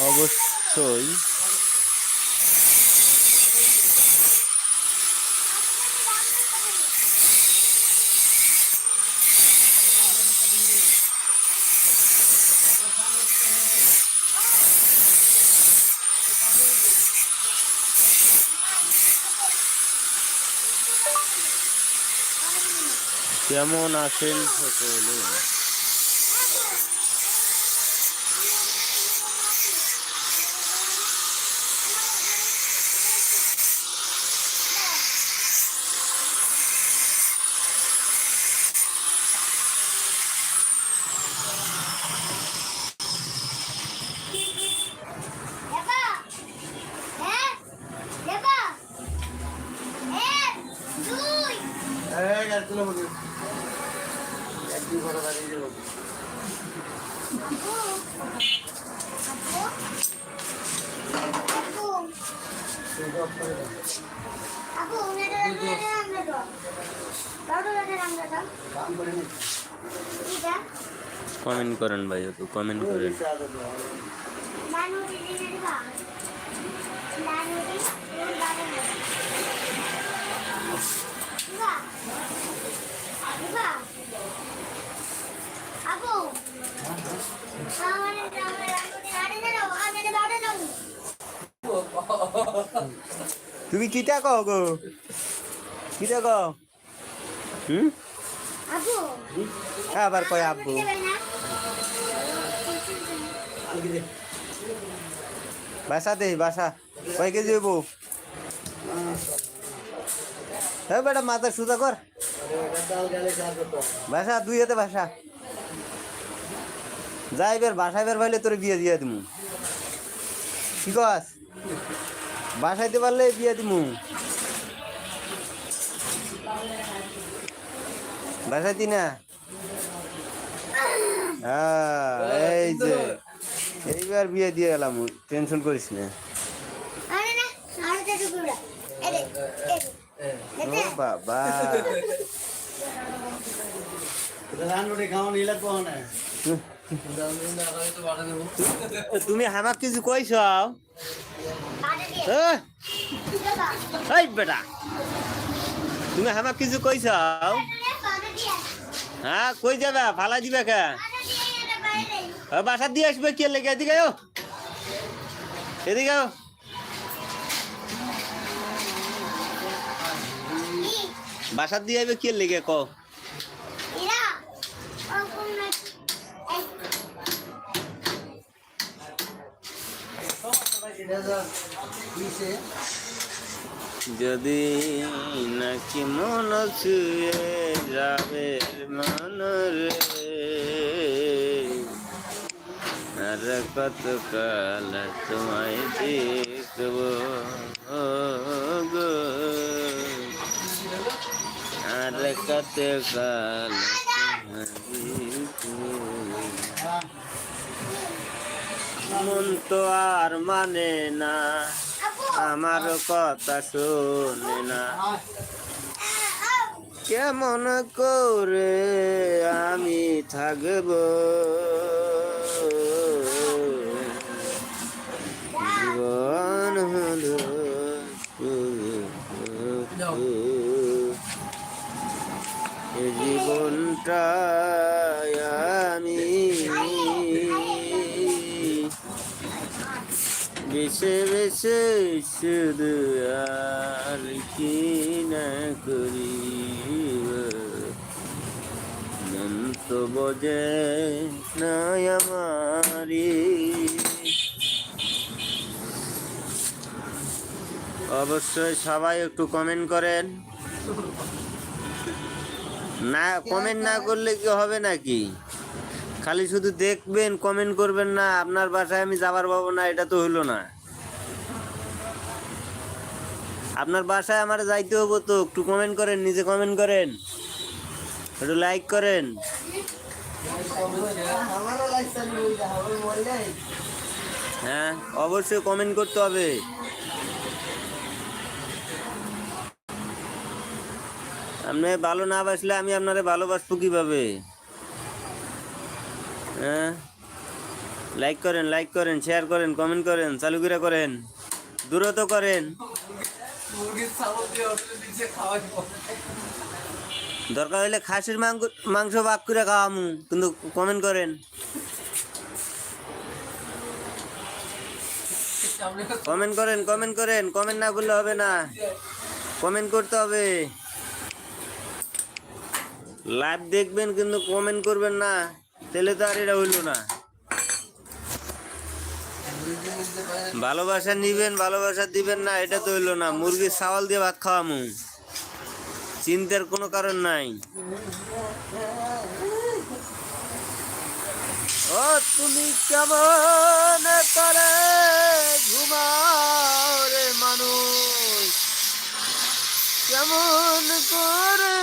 অবশ্যই। কেমন আছেন সকলে? কমেন্ট করেন ভাই একটু কমেন্ট করেন। নানুরি তুমি কিটা কও গো? কিটা কও? হুম। আবার কয় আব্বু? বাসা দে, বাসা। কয় কেজি হইব? হ্যাঁ বেটা মাথা সুদা কর। বাসা, দুই হাতে বাসা। যাই বের বাসায় বের ভাইলে তোর বিয়ে দিয়ে দিমু। কি কস? বাসাইতে পারলে বিয়ে দিমু। বাসাইতি না? হ্যাঁ এই যে এইবার বিয়ে দিয়ে এলাম টেনশন করিস না। আরে না, আরে দে টুকরোটা। তুমি হামাক কিছু কইছ? এই বেটা! তুমি হামাক কিছু কইছ। হ্যাঁ কই যাবে? ফালা দিবে কে? বাসা দিয়ে আসবে কে লেগে? এদিকে এদিকে? বাসা দিয়ে আসবে কে লেগে? ক ইরা, ও কোন না- এই, যদি নাকি মন ছুঁয়ে যাবে মন রে, আর কত কাল তোমায় দেখব আর কত কাল মন তো আর মানে না। আমার কথা শোনে না। কেমন করে আমি থাকব? জীবন হলো জীবনটা আমি। বেছে বেছে শুধু আর কি না করি তো বোঝে না আমারি অবশ্যই সবাই একটু কমেন্ট করেন। না কমেন্ট না করলে কি হবে নাকি? খালি শুধু দেখবেন কমেন্ট করবেন না, আপনার বাসায় আমি যাবার পাবো না, এটা তো হলো না। আপনার বাসায় আমার যাইতে হব তো, একটু কমেন্ট করেন, নিজে কমেন্ট করেন। একটু লাইক করেন। হ্যাঁ অবশ্যই কমেন্ট করতে হবে। আপনি ভালো না বাসলে আমি আপনারে ভালোবাসবো কীভাবে? হ্যাঁ? লাইক করেন লাইক করেন শেয়ার করেন কমেন্ট করেন চালু করে করেন দূরত করেন। দরকার হলে খাসির মাংস ভাগ করে খাওয়ামু, কিন্তু কমেন্ট করেন। কমেন্ট করেন কমেন্ট করেন কমেন্ট না করলে হবে না। কমেন্ট করতে হবে। লাইভ দেখবেন, কিন্তু কমেন্ট করবেন না। তাহলে তো আর এটা হইল না। ভালোবাসা নিবেন, ভালোবাসা দিবেন না, এটা তো হইল না। মুরগির চাওয়াল দিয়ে ভাত খাওয়ামু। চিন্তার কোনো কারণ নাই। ও, তুমি কেমন করে ঘুমাও রে মানুষ কেমন করে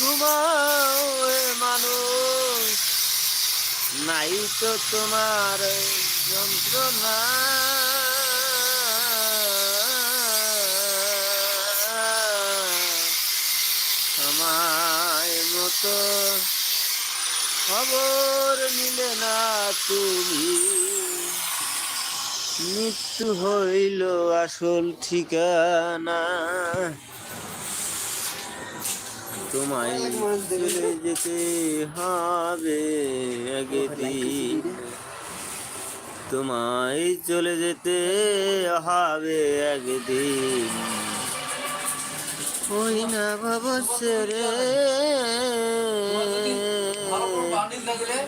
ঘুমাও রে মানুষ নাই তো তোমার যন্ত্রণা। সময় মতো খবর নিলে না তুমি। মৃত্যু হইল আসল ঠিকানা। তোমায় চলে যেতে হবে একদিন। তোমায় চলে যেতে হবে একদিন। ওই না ভাবছে রে ভালো করে পানি লাগলে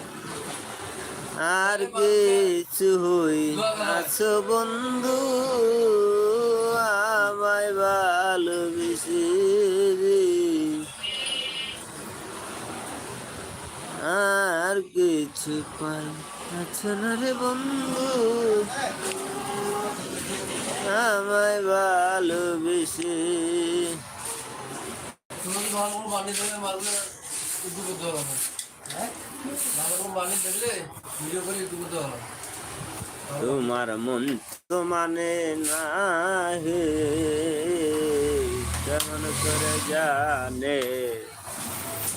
আর কিছু হই আছো বন্ধু, আমায় ভালোবেসে দেখলে ভিডিও করে উঁচু করতে হবে না। তোমার মন তো মানে না হে কেমন করে জানে?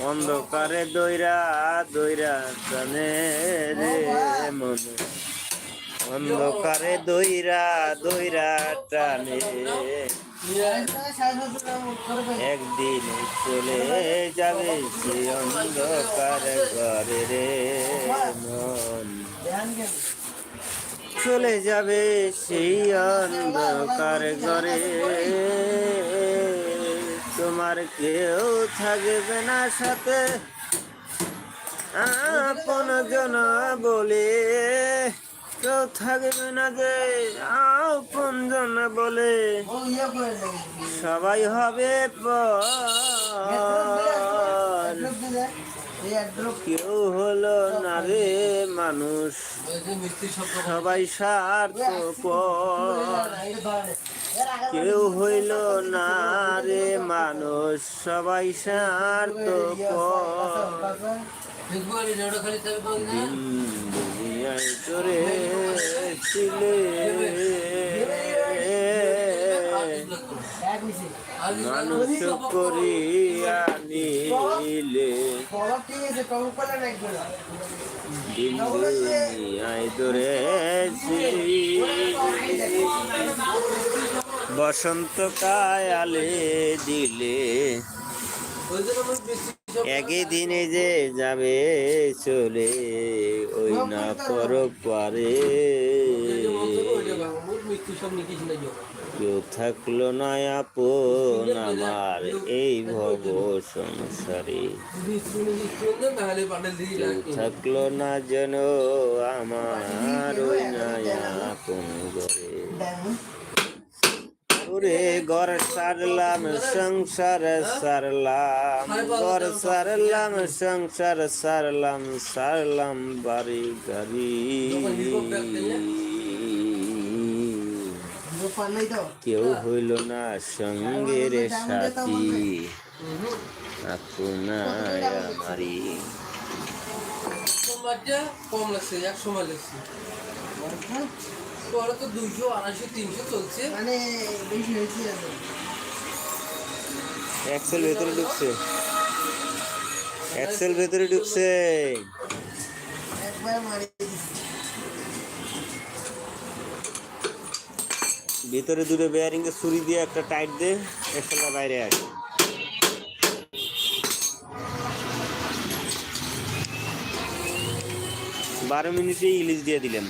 অন্ধকারে দইরা দইরা জানে রে মন। অন্ধকারে দইরা দইরা টানে। একদিন চলে যাবে সে অন্ধকার ঘরে রে মন। চলে যাবে সেই অন্ধকার ঘরে। তোমার কেউ থাকবে না সাথে। আপন জন বলে কেউ থাকবে না যে, আপন জন বলে। সবাই হবে পর। কেউ হলো না রে মানুষ সবাই স্বার্থ কেউ হইল না রে মানুষ, সবাই স্বার্থ চরে ছিলে মানুষ করিয়া বসন্ত কায়ালে দিলে একই দিনে যে যাবে চলে ওই না পর পারে নিয়ে কেউ থাকল না আপন আমার এই ভব সংসারে। কেউ থাকল না যেন আমার ওই না আপন ঘরে। ওরে ঘর সারলাম, সংসার সারলাম, ঘর সারলাম, সংসার সারলাম সারলাম বাড়ি গাড়ি কেউ হইল না সঙ্গের সাথী। আপনায় আমারি কম লাগছে এক সময় লাগছে। পরে তো দুইশো আড়াইশো তিনশো চলছে। মানে বেশি হয়েছে এক্সেল ভেতরে ঢুকছে। এক্সেল ভেতরে ঢুকছে। একবার মারি ভিতরে বেয়ারিং এ ছুরি দিয়ে একটা টাইট দিয়ে একসঙ্গে বাইরে আসে। বারো মিনিটে ইলিশ দিয়ে দিলাম